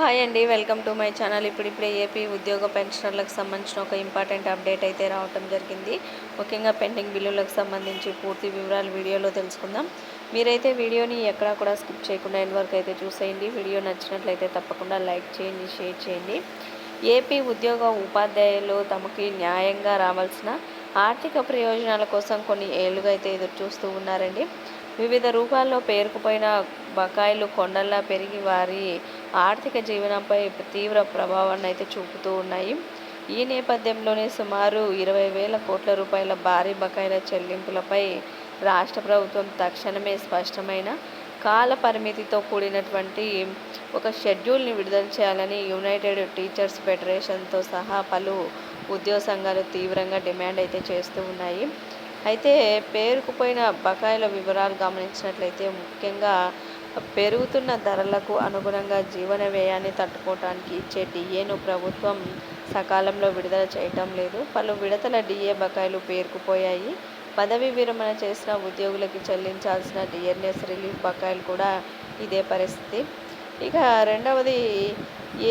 Hi అండి welcome to my channel. ఇప్పుడిప్పుడే AP ఉద్యోగ పెన్షనర్లకు సంబంధించిన ఒక ఇంపార్టెంట్ అప్డేట్ అయితే రావటం జరిగింది. ముఖ్యంగా పెండింగ్ బిల్లులకు సంబంధించి పూర్తి వివరాలు వీడియోలో తెలుసుకుందాం. మీరైతే వీడియోని ఎక్కడా కూడా స్కిప్ చేయకుండా ఎండ్ వరకు అయితే చూసేయండి. వీడియో నచ్చినట్లయితే తప్పకుండా లైక్ చేయండి షేర్ చేయండి. ఏపీ ఉద్యోగ ఉపాధ్యాయులు తమకి న్యాయంగా రావాల్సిన ఆర్థిక ప్రయోజనాల కోసం కొన్ని ఏళ్ళుగా అయితే ఎదురు చూస్తూ ఉన్నారండి. వివిధ రూపాల్లో పేరుకుపోయిన బకాయిలు కొండల్లా పెరిగి వారి ఆర్థిక జీవనంపై తీవ్ర ప్రభావాన్ని అయితే చూపుతూ ఉన్నాయి. ఈ నేపథ్యంలోనే సుమారు ఇరవై వేల కోట్ల రూపాయల భారీ బకాయిల చెల్లింపులపై రాష్ట్ర ప్రభుత్వం తక్షణమే స్పష్టమైన కాల పరిమితితో కూడినటువంటి ఒక షెడ్యూల్ని విడుదల చేయాలని యునైటెడ్ టీచర్స్ ఫెడరేషన్తో సహా పలు ఉద్యోగ సంఘాలు తీవ్రంగా డిమాండ్ అయితే చేస్తూ ఉన్నాయి. అయితే పేరుకుపోయిన బకాయిల వివరాలు గమనించినట్లయితే ముఖ్యంగా పెరుగుతున్న ధరలకు అనుగుణంగా జీవన వ్యయాన్ని తట్టుకోవటానికి ఇచ్చే డిఏను ప్రభుత్వం సకాలంలో విడుదల చేయటం లేదు. పలు విడతల డిఏ బకాయిలు పేరుకుపోయాయి. పదవి విరమణ చేసిన ఉద్యోగులకి చెల్లించాల్సిన డిఎన్ఎస్ రిలీఫ్ బకాయిలు కూడా ఇదే పరిస్థితి. ఇక రెండవది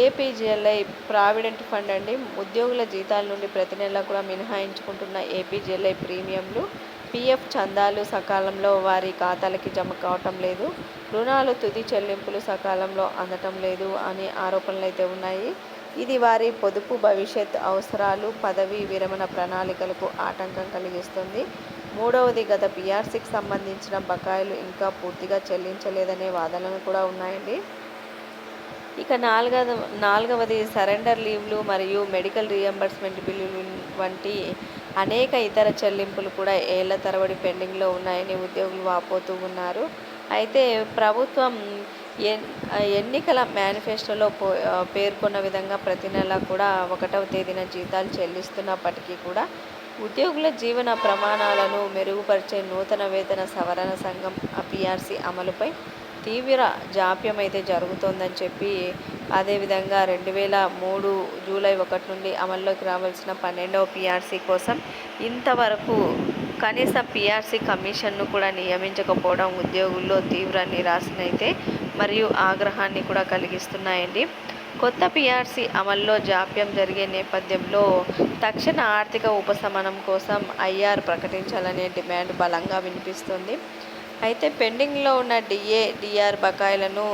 ఏపీజీఎల్ఐ ప్రావిడెంట్ ఫండ్ అండి. ఉద్యోగుల జీతాల నుండి ప్రతి నెల కూడా మినహాయించుకుంటున్న ఏపీజీఎల్ఐ ప్రీమియంలు పీఎఫ్ చందాలు సకాలంలో వారి ఖాతాలకి జమ కావటం లేదు. రుణాలు తుది చెల్లింపులు సకాలంలో అందటం లేదు అనే ఆరోపణలు అయితే ఉన్నాయి. ఇది వారి పొదుపు భవిష్యత్ అవసరాలు పదవి విరమణ ప్రణాళికలకు ఆటంకం కలిగిస్తుంది. మూడవది గత పీఆర్సీకి సంబంధించిన బకాయిలు ఇంకా పూర్తిగా చెల్లించలేదనే వాదనలు కూడా ఉన్నాయండి. ఇక నాలుగవ నాలుగవది సరెండర్ లీవ్లు మరియు మెడికల్ రియంబర్స్మెంట్ బిల్లులు వంటి అనేక ఇతర చెల్లింపులు కూడా ఏళ్ళ తరబడి పెండింగ్లో ఉన్నాయని ఉద్యోగులు వాపోతూ ఉన్నారు. అయితే ప్రభుత్వం ఎన్నికల మేనిఫెస్టోలో పేర్కొన్న విధంగా ప్రతి నెల కూడా ఒకటవ తేదీన జీతాలు చెల్లిస్తున్నప్పటికీ కూడా ఉద్యోగుల జీవన ప్రమాణాలను మెరుగుపరిచే నూతన వేతన సవరణ సంఘం పిఆర్సీ అమలుపై తీవ్ర జాప్యం అయితే జరుగుతోందని చెప్పి అదేవిధంగా రెండు వేల మూడు జూలై ఒకటి నుండి అమల్లోకి రావాల్సిన పన్నెండవ పిఆర్సీ కోసం ఇంతవరకు కనీస పిఆర్సీ కమిషన్ను కూడా నియమించకపోవడం ఉద్యోగుల్లో తీవ్ర నిరాశనైతే మరియు ఆగ్రహాన్ని కూడా కలిగిస్తున్నాయండి. కొత్త పిఆర్సీ అమల్లో జాప్యం జరిగే నేపథ్యంలో తక్షణ ఆర్థిక ఉపశమనం కోసం ఐఆర్ ప్రకటించాలనే డిమాండ్ బలంగా వినిపిస్తుంది. అయితే పెండింగ్లో ఉన్న డిఏ డిఆర్ బకాయిలను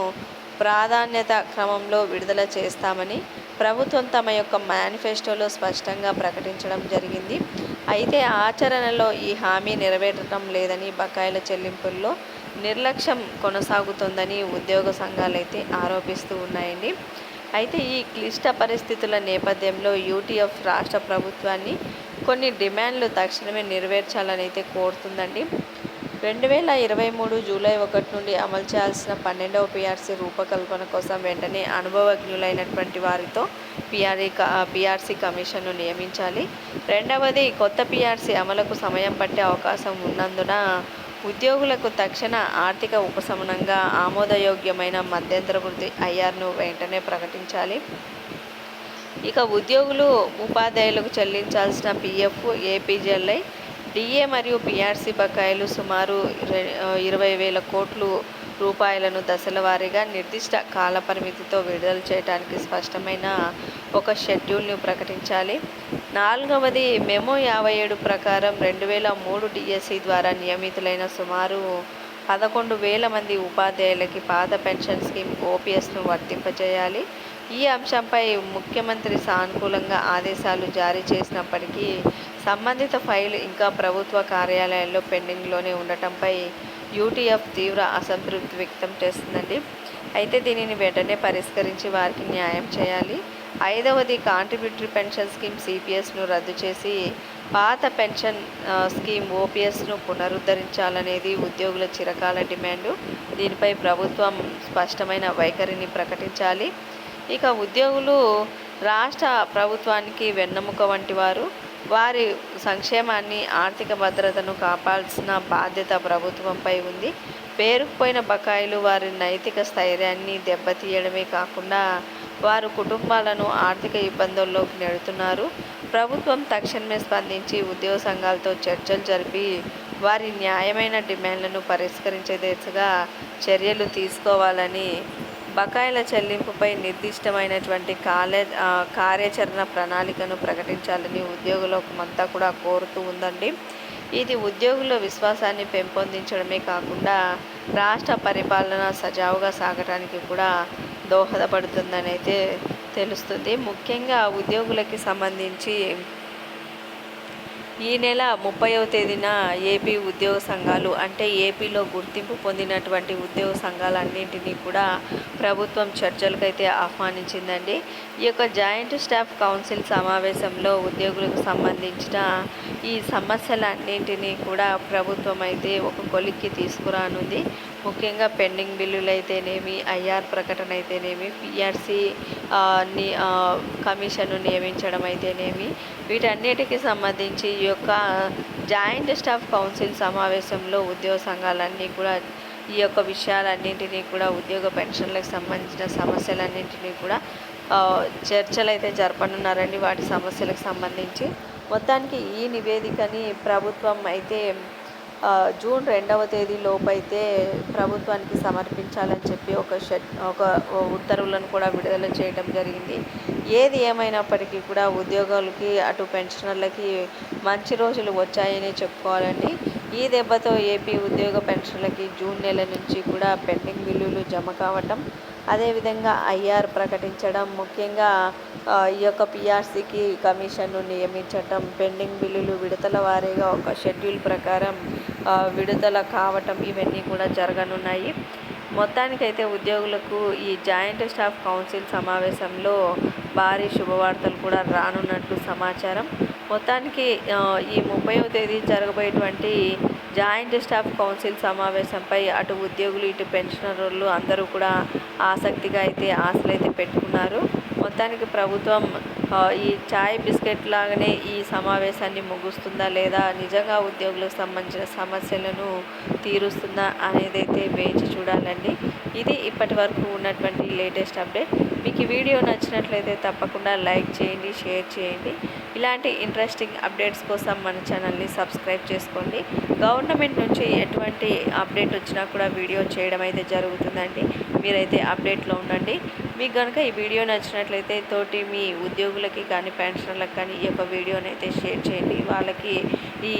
ప్రాధాన్యత క్రమంలో విడుదల చేస్తామని ప్రభుత్వం తమ యొక్క మేనిఫెస్టోలో స్పష్టంగా ప్రకటించడం జరిగింది. అయితే ఆచరణలో ఈ హామీ నెరవేరటం లేదని బకాయిల చెల్లింపుల్లో నిర్లక్ష్యం కొనసాగుతుందని ఉద్యోగ సంఘాలు అయితే ఆరోపిస్తూ ఉన్నాయండి. అయితే ఈ క్లిష్ట పరిస్థితుల నేపథ్యంలో యూటీఎఫ్ రాష్ట్ర ప్రభుత్వాన్ని కొన్ని డిమాండ్లు తక్షణమే నెరవేర్చాలని అయితే కోరుతుందండి. రెండు వేల ఇరవై మూడు జూలై ఒకటి నుండి అమలు చేయాల్సిన పన్నెండవ పిఆర్సీ రూపకల్పన కోసం వెంటనే అనుభవజ్ఞులైనటువంటి వారితో పిఆర్ఈ పిఆర్సీ కమిషన్ను నియమించాలి. రెండవది కొత్త పిఆర్సీ అమలుకు సమయం పట్టే అవకాశం ఉన్నందున ఉద్యోగులకు తక్షణ ఆర్థిక ఉపశమనంగా ఆమోదయోగ్యమైన మధ్యంతర వృద్ధి ఐఆర్ను వెంటనే ప్రకటించాలి. ఇక ఉద్యోగులు ఉపాధ్యాయులకు చెల్లించాల్సిన పిఎఫ్ ఏపీజెల్ఐ డిఏ మరియు పిఆర్సీ బకాయిలు సుమారు ఇరవై వేల కోట్లు రూపాయలను దశల వారీగా నిర్దిష్ట కాలపరిమితితో విడుదల చేయడానికి స్పష్టమైన ఒక షెడ్యూల్ను ప్రకటించాలి. నాలుగవది మెమో యాభై ఏడు ప్రకారం రెండు వేల మూడు డిఎస్సి ద్వారా నియమితులైన సుమారు పదకొండు వేల మంది ఉపాధ్యాయులకి పాత పెన్షన్ స్కీమ్ ఓపీఎస్ను వర్తింపజేయాలి. ఈ అంశంపై ముఖ్యమంత్రి సానుకూలంగా ఆదేశాలు జారీ చేసినప్పటికీ సంబంధిత ఫైల్ ఇంకా ప్రభుత్వ కార్యాలయాల్లో పెండింగ్లోనే ఉండటంపై యూటీఎఫ్ తీవ్ర అసంతృప్తి వ్యక్తం చేస్తుందండి. అయితే దీనిని వెంటనే పరిష్కరించి వారికి న్యాయం చేయాలి. ఐదవది కాంట్రిబ్యూటరీ పెన్షన్ స్కీమ్ సిపిఎస్ను రద్దు చేసి పాత పెన్షన్ స్కీమ్ ఓపీఎస్ను పునరుద్ధరించాలనేది ఉద్యోగుల చిరకాల డిమాండు. దీనిపై ప్రభుత్వం స్పష్టమైన వైఖరిని ప్రకటించాలి. ఇక ఉద్యోగులు రాష్ట్ర ప్రభుత్వానికి వెన్నెముక వంటి వారు. వారి సంక్షేమాన్ని ఆర్థిక భద్రతను కాపాల్సిన బాధ్యత ప్రభుత్వంపై ఉంది. పేరుకుపోయిన బకాయిలు వారి నైతిక స్థైర్యాన్ని దెబ్బతీయడమే కాకుండా వారు కుటుంబాలను ఆర్థిక ఇబ్బందుల్లోకి నెడుతున్నారు. ప్రభుత్వం తక్షణమే స్పందించి ఉద్యోగ సంఘాలతో చర్చలు జరిపి వారి న్యాయమైన డిమాండ్లను పరిష్కరించే దిశగా చర్యలు తీసుకోవాలని బకాయిల చెల్లింపుపై నిర్దిష్టమైనటువంటి కాలే కార్యాచరణ ప్రణాళికను ప్రకటించాలని ఉద్యోగులమంతా కూడా కోరుతూ ఉందండి. ఇది ఉద్యోగుల విశ్వాసాన్ని పెంపొందించడమే కాకుండా రాష్ట్ర పరిపాలన సజావుగా సాగటానికి కూడా దోహదపడుతుందని అయితే తెలుస్తుంది. ముఖ్యంగా ఉద్యోగులకి సంబంధించి ఈ నెల ముప్పైవ తేదీన ఏపీ ఉద్యోగ సంఘాలు అంటే ఏపీలో గుర్తింపు పొందినటువంటి ఉద్యోగ సంఘాలన్నింటినీ కూడా ప్రభుత్వం చర్చలకైతే ఆహ్వానించిందండి. ఈ యొక్క జాయింట్ స్టాఫ్ కౌన్సిల్ సమావేశంలో ఉద్యోగులకు సంబంధించిన ఈ సమస్యలన్నింటినీ కూడా ప్రభుత్వం అయితే ఒక కొలిక్కి తీసుకురానుంది. ముఖ్యంగా పెండింగ్ బిల్లులు అయితేనేమి ఐఆర్ ప్రకటన అయితేనేమి పిఆర్సి ని కమిషన్ను నియమించడం అయితేనేమి వీటన్నిటికి సంబంధించి ఈ యొక్క జాయింట్ స్టాఫ్ కౌన్సిల్ సమావేశంలో ఉద్యోగ సంఘాలన్నీ కూడా ఈ యొక్క విషయాలన్నింటినీ కూడా ఉద్యోగ పెన్షన్లకు సంబంధించిన సమస్యలన్నింటినీ కూడా చర్చలు అయితే జరపనున్నారండి. వాటి సమస్యలకు సంబంధించి మొత్తానికి ఈ నివేదికని ప్రభుత్వం అయితే జూన్ రెండవ తేదీ లోపైతే ప్రభుత్వానికి సమర్పించాలని చెప్పి ఒక షెడ్ ఒక ఉత్తర్వులను కూడా విడుదల చేయడం జరిగింది. ఏది ఏమైనప్పటికీ కూడా ఉద్యోగాలకి అటు పెన్షనర్లకి మంచి రోజులు వచ్చాయని చెప్పుకోవాలండి. ఈ దెబ్బతో ఏపీ ఉద్యోగ పెన్షన్లకి జూన్ నెల నుంచి కూడా పెండింగ్ బిల్లులు జమ కావటం అదేవిధంగా ఐఆర్ ప్రకటించడం ముఖ్యంగా ఈ యొక్క పిఆర్సీకి కమిషన్ను నియమించటం పెండింగ్ బిల్లులు విడతల వారీగా ఒక షెడ్యూల్ ప్రకారం విడుదల కావటం ఇవన్నీ కూడా జరగనున్నాయి. మొత్తానికైతే ఉద్యోగులకు ఈ జాయింట్ స్టాఫ్ కౌన్సిల్ సమావేశంలో భారీ శుభవార్తలు కూడా రానున్నట్లు సమాచారం. మొత్తానికి ఈ ముప్పైవ తేదీ జరగబోయేటువంటి జాయింట్ స్టాఫ్ కౌన్సిల్ సమావేశంపై అటు ఉద్యోగులు ఇటు పెన్షనర్లు అందరూ కూడా ఆసక్తిగా అయితే ఆశలు అయితే పెట్టుకున్నారు. మొత్తానికి ప్రభుత్వం ఈ చాయ్ బిస్కెట్ లాగానే ఈ సమావేశాన్ని ముగుస్తుందా లేదా నిజంగా ఉద్యోగులకు సంబంధించిన సమస్యలను తీరుస్తుందా అనేది అయితే వేచి చూడాలండి. ఇది ఇప్పటి వరకు ఉన్నటువంటి లేటెస్ట్ అప్డేట్. మీకు ఈ వీడియో నచ్చినట్లయితే తప్పకుండా లైక్ చేయండి షేర్ చేయండి. ఇలాంటి ఇంట్రెస్టింగ్ అప్డేట్స్ కోసం మన ఛానల్ని సబ్స్క్రైబ్ చేసుకోండి. గవర్నమెంట్ నుంచి ఎటువంటి అప్డేట్ వచ్చినా కూడా వీడియో చేయడం అయితే జరుగుతుందండి. మీరైతే అప్డేట్లో ఉండండి. మీకు కనుక ఈ వీడియో నచ్చినట్లయితే తోటి మీ ఉద్యోగులకి కానీ పెన్షనర్లకు కానీ ఈ యొక్క వీడియోని అయితే షేర్ చేయండి. వాళ్ళకి ఈ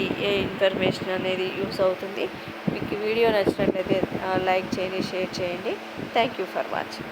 ఇన్ఫర్మేషన్ అనేది యూస్ అవుతుంది. మీకు వీడియో నచ్చినట్లయితే లైక్ చేయండి షేర్ చేయండి. Thank you for watching.